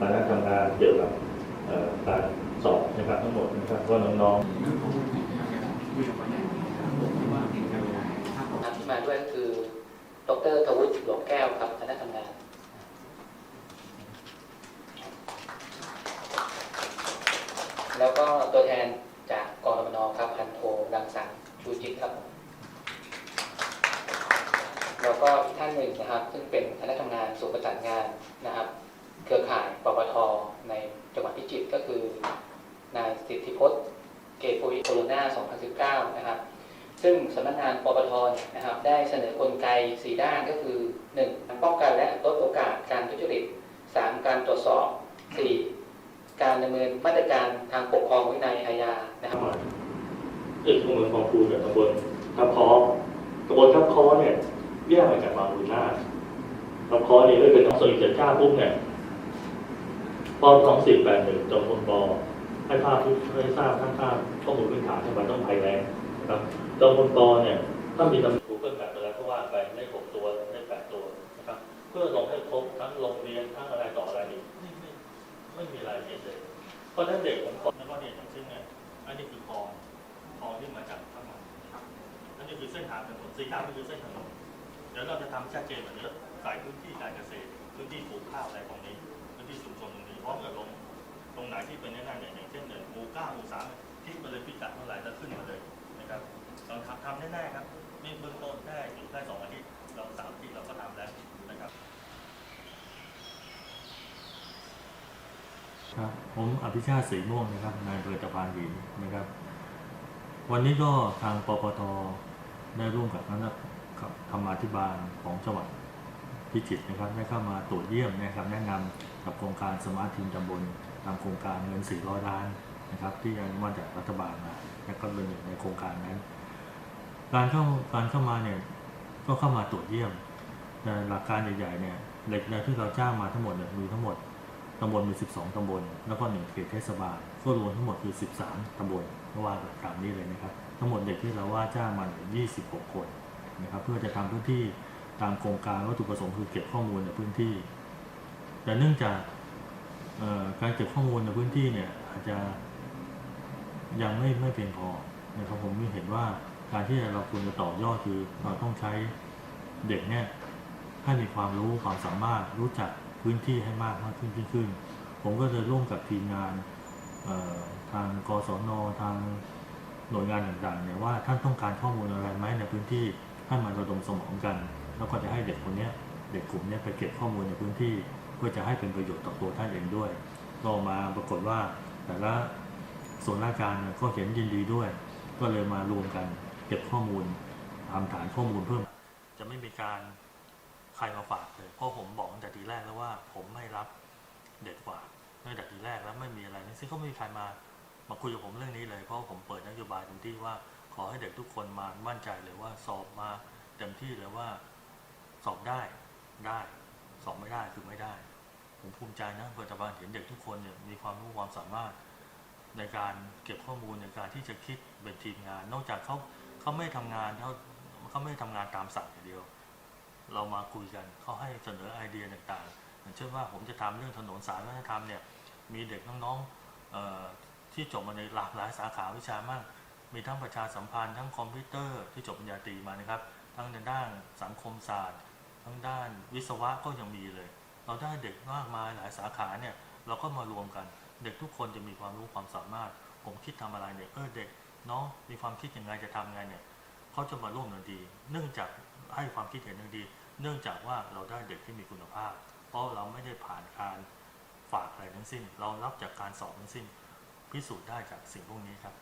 มานั่งทำงานเกี่ยวกับการสอบนะครับทั้งหมดนะครับก็น้องๆเรื่องข้อมูลไหนที่เราจะต้องคุยกับวันไหนครับผมที่านการเวลาครับผมที่มาด้วยก็คือดรทวุฒิหลวงแก้วครับคณะทำงานแล้วก็ตัวแทนจากกรมนครับพันโทรังสรรชูจิตครับ แล้วก็อีกท่านหนึ่งนะครับ ซึ่งเป็นคณะทำงานศูนประสานงานนะครับ เครือข่ายปปทในจังหวัดพิจิตรก็คือนายสิทธิพจน์เกตปุยโคโรนา 2019 นะครับ ซึ่งสำนักงานปปทนะครับ ได้เสนอกลไก 4 ด้านก็คือ 1. การป้องกันและลดโอกาสการทุจริต 3. การตรวจสอบ 4. การดำเนินมาตรการทางปกครองวินัยอาญานะครับตึกตำบลคลองคูกับตำบลทับคอตำบลทับคอเนี่ยแยกมาจากบางบุญนาทับคอเนี่ยก็เป็นท้องส่วนเกิดข้าปุ๊บเนี่ย ปอมท้องสิบแปดหนึ่งตำบลปอให้ภาพที่ให้ทราบท่านทราบข้อมูลพื้นฐานจังหวัดต้องภัยแรงนะครับตำบลปอเนี่ยถ้ามีตำรวจกูเกิลแบบไปแล้วก็ว่าไปได้หกตัวได้แปดตัวนะครับ เพื่อลงให้ครบทั้งโรงเรียนทั้งอะไรต่ออะไรนี่ไม่ไม่ไม่มีรายละเอียดเลยเพราะฉะนั้นเด็กผมขอแล้วก็เนี่ยอย่างเช่นเนี่ยอันนี้คือคลองคลองที่มาจากข้างหลังอันนี้คือเส้นทางถนนสีขาวคือเส้นถนนเดี๋ยวเราจะทำชัดเจนกว่านี้สายพื้นที่การเกษตรพื้นที่ปลูกข้าวอะไรของนี้ ที่ชุมชนตรงนี้พร้อมกับลงตรงไหนที่เป็นแน่ๆเนี่ยอย่างเช่นเนี่ยหมู่เก้าหมู่สามคลิกมาเลยพิกัดเท่าไหร่แล้วขึ้นมาเลยนะครับเราทำทำแน่ๆครับนี่เบื้องต้นได้อยู่ได้สองอาทิตย์เราสามอาทิตย์เราก็ทำแล้วนะครับครับผมอภิชาติสีม่วงนะครับนายอำเภอตะพานหินนะครับ วันนี้ก็ทางปปทได้ร่วมกับคณะธรรมาธิบาลของจังหวัด พิจิตรนะครับได้เข้ามาตรวจเยี่ยมนะครับแนะนำกับโครงการสมาร์ททีมตำบลตามโครงการเงิน 400 ล้านนะครับ ที่อนุมัติจากรัฐบาลมาและก็เป็นหนึ่งในโครงการนั้น การเข้าการเข้ามาเนี่ยก็เข้ามาตรวจเยี่ยมแต่หลักการใหญ่ๆเนี่ยเด็กที่เราจ้างมาทั้งหมดเนี่ยมีทั้งหมดตำบลมี 12 ตำบล แล้วก็หนึ่งเขตเทศบาลก็รวมทั้งหมดคือ 13 ตำบลก็ว่าแบบตามนี้เลยนะครับ ทั้งหมดเด็กที่เราว่าจ้างมาเนี่ย26 คนนะครับ เพื่อจะทำพื้นที่ ตามโครงการวัตถุประสงค์คือเก็บข้อมูลในพื้นที่ แต่เนื่องจากการเก็บข้อมูลในพื้นที่เนี่ยอาจจะยังไม่ไม่เพียงพอนะครับผมมีเห็นว่าการที่เราควรจะต่อยอดคือเราต้องใช้เด็กเนี่ยให้มีความรู้ความสามารถรู้จักพื้นที่ให้มากมากขึ้นขึ้นขึ้นผมก็เลยร่วมกับทีมงานทางกศนทางหน่วยงานต่างๆเนี่ยว่าท่านต้องการข้อมูลอะไรไหมในพื้นที่ให้มันระดมสมองกัน แล้วก็จะให้เด็กคนนี้เด็กกลุ่มนี้ไปเก็บข้อมูลในพื้นที่ เพื่อจะให้เป็นประโยชน์ต่อตัวท่านเองด้วยก็มาปรากฏว่าแต่ละส่วนราชการก็เห็นยินดีด้วย ก็เลยมารวมกันเก็บข้อมูลทำฐานข้อมูลเพิ่ม จะไม่มีการใครมาฝากเลยเพราะผมบอกตั้งแต่ทีแรกแล้วว่า ผมไม่รับเด็ดฝากตั้งแต่ทีแรกแล้วไม่มีอะไรซึ่งก็ไม่มีใครมามาคุยกับผมเรื่องนี้เลย เพราะผมเปิดนโยบายเต็มที่ว่าขอให้เด็กทุกคนมามั่นใจเลยว่าสอบมาเต็มที่เลยว่า สอบได้ได้ สอบไม่ได้คือไม่ได้ ผมภูมิใจนะเปิดตะบานเห็นเด็กทุกคนเนี่ยมีความรู้ความสามารถในการเก็บข้อมูลในการที่จะคิดเป็นทีมงาน นอกจากเขาเขาไม่ทำงานเขาเขาไม่ทำงานตามสั่งอย่างเดียว เรามาคุยกันเขาให้เสนอไอเดียต่างๆอย่างเช่นว่าผมจะทำเรื่องถนนสายวัฒนธรรมเนี่ยมีเด็กน้องๆที่จบมาในหลากหลายสาขาวิชามาก มีทั้งประชาสัมพันธ์ทั้งคอมพิวเตอร์ที่จบปริญญาตรีมานะครับ ทั้งในด้านสังคมศาสตร์ ทั้งด้านวิศวะก็ยังมีเลย เราได้เด็กมากมายหลายสาขาเนี่ยเราก็มารวมกัน เด็กทุกคนจะมีความรู้ความสามารถ ผมคิดทำอะไรเนี่ยเออเด็กน้องมีความคิดยังไงจะทำไงเนี่ยเขาจะมาร่วมกันดี เนื่องจากให้ความคิดเห็นอย่างดี เนื่องจากว่าเราได้เด็กที่มีคุณภาพ เพราะเราไม่ได้ผ่านการฝากอะไรทั้งสิ้น เรารับจากการสอบทั้งสิ้น พิสูจน์ได้จากสิ่งพวกนี้ครับ